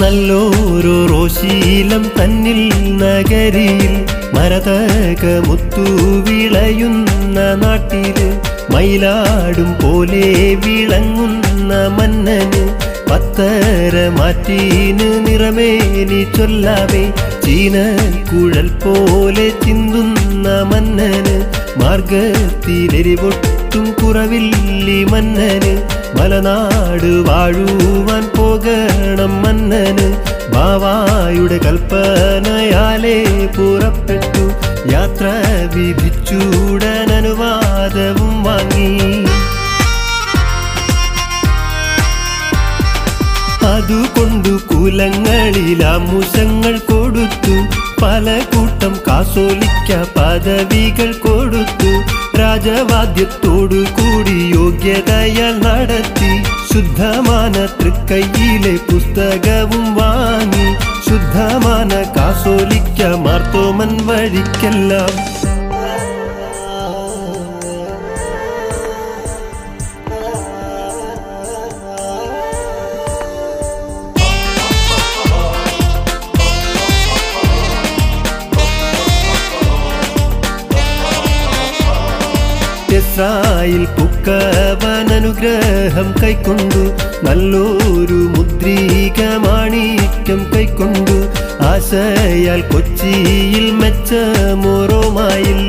നല്ലോരോ റോശീലം തന്നിൽ നഗരിയിൽ മരതക മുത്തു വിളയുന്ന നാട്ടിൽ മയിലാടും പോലെ വിളങ്ങുന്ന മന്നന് പത്തര മാറ്റീന് നിറമേനി ചൊല്ലാവേ ചീന കുഴൽ പോലെ ചിന്തുന്ന മന്നന് മാർഗത്തിലെരിവൊട്ടും കുറവില്ലി മന്നന് മലനാട് വാഴുവാൻ കൽപ്പനയാലേ പുറപ്പെട്ടു. യാത്ര വിധിച്ചൂടൻ അനുവാദവും വാങ്ങി. അതുകൊണ്ടു കുലങ്ങളിലാമുഷങ്ങൾ കൊടുത്തു. പല കൂട്ടം കാസോലിക്ക പദവികൾ കൊടുത്തു. രാജവാദ്യത്തോടു കൂടി യോഗ്യതയാൽ നടത്തി. ശുദ്ധമാന തൃക്കൈയിലെ പുസ്തകവും വാങ്ങി ശുദ്ധമാന കാസോലിക്ക മാർത്തോമൻ വഴിക്കെല്ലാം ഇസ്രായേൽ പുക്കവൻ അനുഗ്രഹം കൈക്കൊണ്ടു നല്ലൊരു മുദ്രീക മാണിക്യം കൈക്കൊണ്ടു ആശയാൽ കൊച്ചിയിൽ മെച്ച മോറോമായിൽ